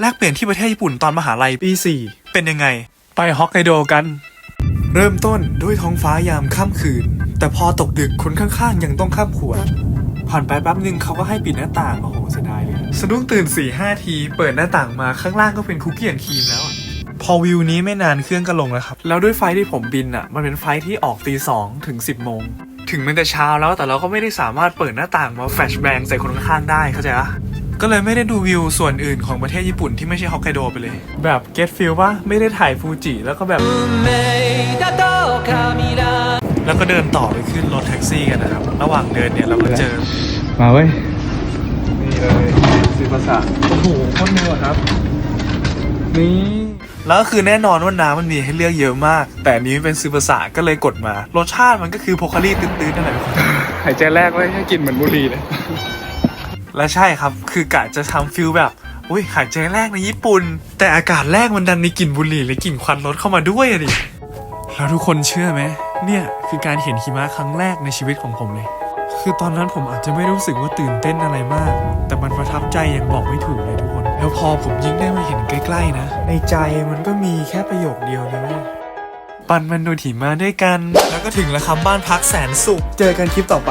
แลกเปลี่ยนที่ประเทศญี่ปุ่นตอนมหาลัยปี 4 เป็นยังไง ไปฮอกไกโดกัน เริ่มต้นด้วยท้องฟ้ายามค่ำคืน แต่พอตกดึกคนข้างๆ ยังต้องข้ามขวด ผ่านไปแป๊บนึงเขาก็ให้ปิดหน้าต่าง โอ้โหเสียดายเลยสะดุ้งตื่น4ี่ห้าที เปิดหน้าต่างมาข้างล่างก็เป็นคุกกี้แอนครีมแล้วอะพอวิวนี้ไม่นานเครื่องก็ลงแล้วครับ แล้วด้วยไฟที่ผมบินอะ มันเป็นไฟที่ออกตีสองถึง 10บโมง ถึงมันจะเช้าแล้วแต่เราก็ไม่ได้สามารถเปิดหน้าต่างมาแฟลชแบงใส่คนข้างๆได้เข้าใจปะ ก็เลยไม่ได้ดูวิวส่วนอื่นของประเทศญี่ปุ่นที่ไม่ใช่ฮอกไกโดไปเลย แบบเก็ตฟิลว่าไม่ได้ถ่ายฟูจิแล้วก็แบบ แล้วก็เดินต่อไปขึ้นรถแท็กซี่กันนะครับ ระหว่างเดินเนี่ยเราก็เจอ มาเว้ย นี่เลยซื้อภาษาโอ้โหโคตรเร็วอะครับ นี่ แล้วก็คือแน่นอนว่าน้ำมันมีให้เลือกเยอะมาก แต่อันนี้เป็นซื้อภาษาก็เลยกดมา รสชาติมันก็คือโพคารีตื้นๆนั่นแหละทุกคนหายใจแรกเลยให้กลินเหมือนบุหรี่เลย และใช่ครับ คือกะจะทำฟิลแบบอุ้ยหายใจแรกในญี่ปุ่น แต่อากาศแรกมันดันมีกลิ่นบุหรี่และกลิ่นควันรถเข้ามาด้วยอะดิแล้วทุกคนเชื่อไหมเนี่ยคือการเห็นหิมะครั้งแรกในชีวิตของผมเลย คือตอนนั้นผมอาจจะไม่รู้สึกว่าตื่นเต้นอะไรมาก แต่มันประทับใจอย่างบอกไม่ถูกเลยทุกคน แล้วพอผมยิ่งได้มาเห็นใกล้ๆนะ ในใจมันก็มีแค่ประโยคเดียวนะแม่ปันมันดูถิมาด้วยกัน แล้วก็ถึงแล้วครับบ้านพักแสนสุข เจอกันคลิปต่อไป